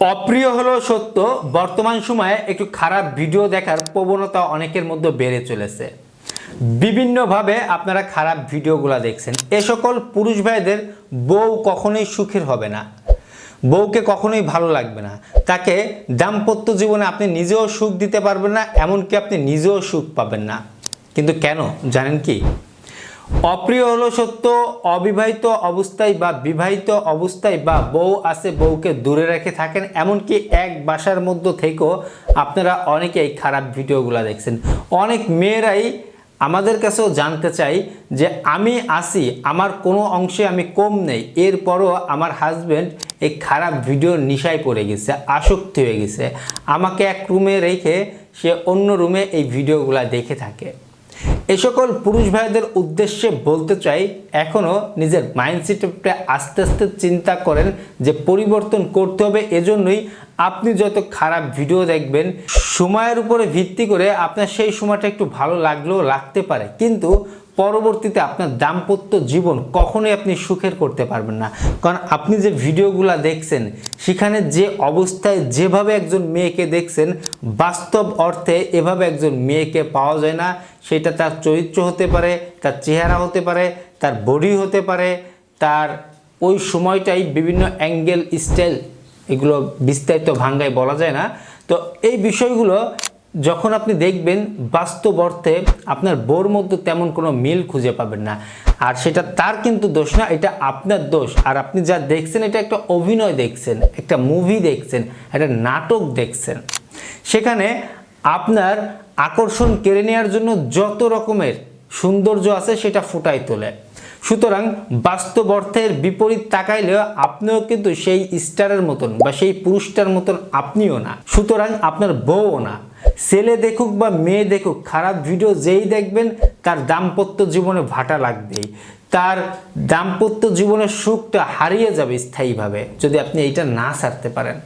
অপ্রিয় হলো সত্য, বর্তমান সময়ে একটু খারাপ ভিডিও দেখার প্রবণতা অনেকের মধ্যে বেড়ে চলেছে। বিভিন্নভাবে আপনারা খারাপ ভিডিওগুলো দেখছেন। এ সকল পুরুষ ভাইদের বউ কখনোই সুখের হবে না। বউকে কখনোই ভালো লাগবে না। তাকে দাম্পত্য জীবনে আপনি নিজেও সুখ দিতে পারবেন না, এমনকি আপনি নিজেও সুখ পাবেন না। কিন্তু কেন? জানেন কি? অপ্রিয় হলো সত্য, অবিবাহিত অবস্থায় বা বিবাহিত অবস্থায় বা বউ আছে বউকে দূরে রেখে থাকেন, এমনকি এক বাসার মধ্য থেকেও আপনারা অনেকেই খারাপ ভিডিওগুলো দেখছেন। অনেক মেয়েরাই আমাদের কাছেও জানতে চাই যে আমি আসি আমার কোনো অংশে আমি কম নেই, এরপরও আমার হাজব্যান্ড এই খারাপ ভিডিওর নিশায় পড়ে গেছে, আসক্তি হয়ে গেছে। আমাকে এক রুমে রেখে সে অন্য রুমে এই ভিডিওগুলো দেখে থাকে। এ সকল পুরুষ ভাইদের উদ্দেশ্যে বলতে চাই এখনও নিজের মাইন্ডসেটটা আস্তে আস্তে চিন্তা করেন যে পরিবর্তন করতে হবে। এজন্যই আপনি যত খারাপ ভিডিও দেখবেন, সময়ের উপরে ভিত্তি করে আপনার সেই সময়টা একটু ভালো লাগলেও লাগতে পারে। কিন্তু পরবর্তীতে আপনার দাম্পত্য জীবন কখনোই আপনি সুখের করতে পারবেন না। কারণ আপনি যে ভিডিওগুলো দেখছেন, সেখানে যে অবস্থায় যেভাবে একজন মেয়েকে দেখছেন, বাস্তব অর্থে এভাবে একজন মেয়েকে পাওয়া যায় না। সেটা তার চরিত্র হতে পারে তার চেহারা হতে পারে, তার বডি হতে পারে, তার ওই সময়টাই বিভিন্ন অ্যাঙ্গেল স্টাইল এগুলো বিস্তারিত ভাঙ্গায় বলা যায় না। তো এই বিষয়গুলো যখন আপনি দেখবেন, বাস্তব অর্থে আপনার বোর মধ্যে তেমন কোনো মিল খুঁজে পাবেন না। আর সেটা তার কিন্তু দোষ না, এটা আপনার দোষ। আর আপনি যা দেখছেন, এটা একটা অভিনয় দেখছেন, একটা মুভি দেখছেন, একটা নাটক দেখছেন। সেখানে আপনার আকর্ষণ কেড়ে নেওয়ার জন্য যত রকমের সৌন্দর্য আছে, সেটা ফুটাই তোলে। সুতরাং বাস্তব অর্থের বিপরীত তাকাইলেও আপনিও কিন্তু সেই স্টারের মতন বা সেই পুরুষটার মতন আপনিও না। সুতরাং আপনার বউও না। ছেলে দেখুক বা মেয়ে দেখুক, খারাপ ভিডিও যেই দেখবেন, তার দাম্পত্য জীবনে ভাটা লাগবেই। তার দাম্পত্য জীবনের সুখটা হারিয়ে যাবে স্থায়ীভাবে, যদি আপনি এইটা না ছাড়তে পারেন।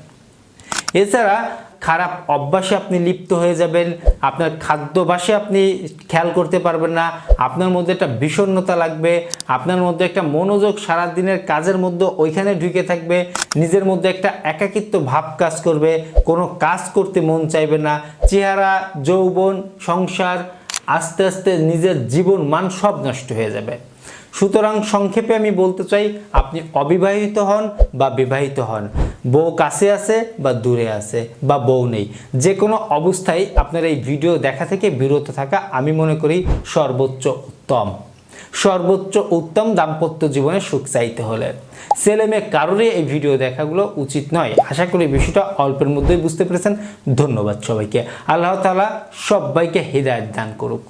এছাড়া খারাপ অভ্যাসে আপনি লিপ্ত হয়ে যাবেন, আপনার খাদ্যভাসে আপনি খেয়াল করতে পারবেন না, আপনার মধ্যে একটা বিষণ্ণতা লাগবে, আপনার মধ্যে একটা মনোযোগ সারাদিনের কাজের মধ্যে ওইখানে ঢুকে থাকবে, নিজের মধ্যে একটা একাকিত্ব ভাব কাজ করবে, কোনো কাজ করতে মন চাইবে না, চেহারা, যৌবন, সংসার আস্তে আস্তে নিজের জীবন মান সব নষ্ট হয়ে যাবে। সুতরাং সংক্ষেপে আমি বলতে চাই, আপনি অবিবাহিত হন বা বিবাহিত হন। বউ কাছে আছে বা দূরে আছে বা বউ নেই। যে কোনো অবস্থায় আপনার এই ভিডিও দেখা থেকে বিরত থাকা আমি মনে করি সর্বোচ্চ উত্তম। সর্বোচ্চ উত্তম দাম্পত্য জীবনে সুখ চাইতে হলে। ছেলে মেয়ে কারোরই এই ভিডিও দেখাগুলো উচিত নয়। আশা করি বিষয়টা অল্পের মধ্যেই বুঝতে পেরেছেন। ধন্যবাদ সবাইকে। আল্লাহ তালা সবাইকে হৃদায়ত দান করুক।